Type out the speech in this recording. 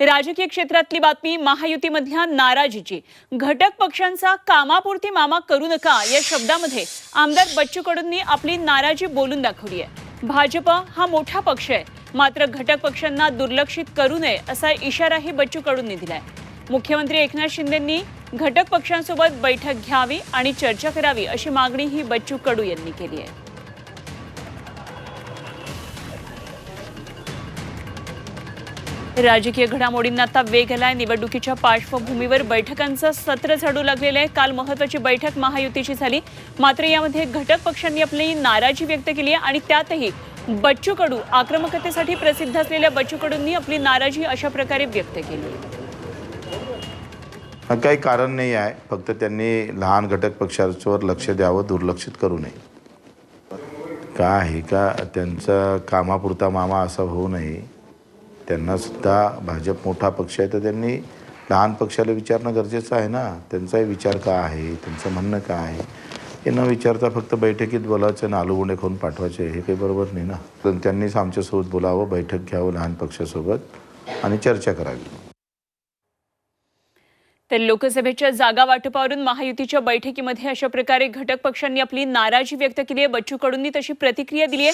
राजकीय क्षेत्रातली बातमी महायुतीमधल्या नाराजीची. घटक पक्षांचा कामापुरती मामा करू नका या शब्दामध्ये आमदार बच्चू कडूंनी आपली नाराजी बोलून दाखवली आहे. भाजप हा मोठा पक्ष आहे. मात्र घटक पक्षांना दुर्लक्षित करू नये असा इशाराही बच्चू कडूंनी दिलाय. मुख्यमंत्री एकनाथ शिंदेंनी घटक पक्षांसोबत बैठक घ्यावी आणि चर्चा करावी अशी मागणी ही बच्चू कडू यांनी केली आहे. राजकीय घडामोडींना आता वेग आलाय. निवडणुकीच्या पार्श्वभूमीवर बैठकांचं सत्र चढू लागलेलं आहे. काल महत्वाची बैठक महायुतीची झाली. मात्र यामध्ये घटक पक्षांनी आपली नाराजी व्यक्त केली आहे आणि त्यातही बच्चू कडू आक्रमकतेसाठी प्रसिद्ध असलेल्या बच्चू कडूंनी आपली नाराजी अशा प्रकारे व्यक्त केली. काही कारण नाही आहे. फक्त त्यांनी लहान घटक पक्षांवर लक्ष द्यावं दुर्लक्षित करू नये. का आहे का? त्यांचा कामापुरता मामा असा होऊ नये. त्यांनासुद्धा भाजप मोठा पक्ष आहे तर त्यांनी लहान पक्षाला विचारणं गरजेचं आहे ना? त्यांचाही विचार का आहे? त्यांचं म्हणणं काय आहे? हे न विचारता फक्त बैठकीत बोलायचं आणि आलूगुंडे खाऊन पाठवायचे हे काही बरोबर नाही ना? तर त्यांनीच आमच्यासोबत बोलावं बैठक घ्यावं लहान पक्षासोबत आणि चर्चा करावी. तर लोकसभेच्या जागा वाटपावरून महायुतीच्या बैठकीमध्ये अशा प्रकारे घटक पक्षांनी आपली नाराजी व्यक्त केली आहे. बच्चू कडूंनी तशी प्रतिक्रिया दिली आहे.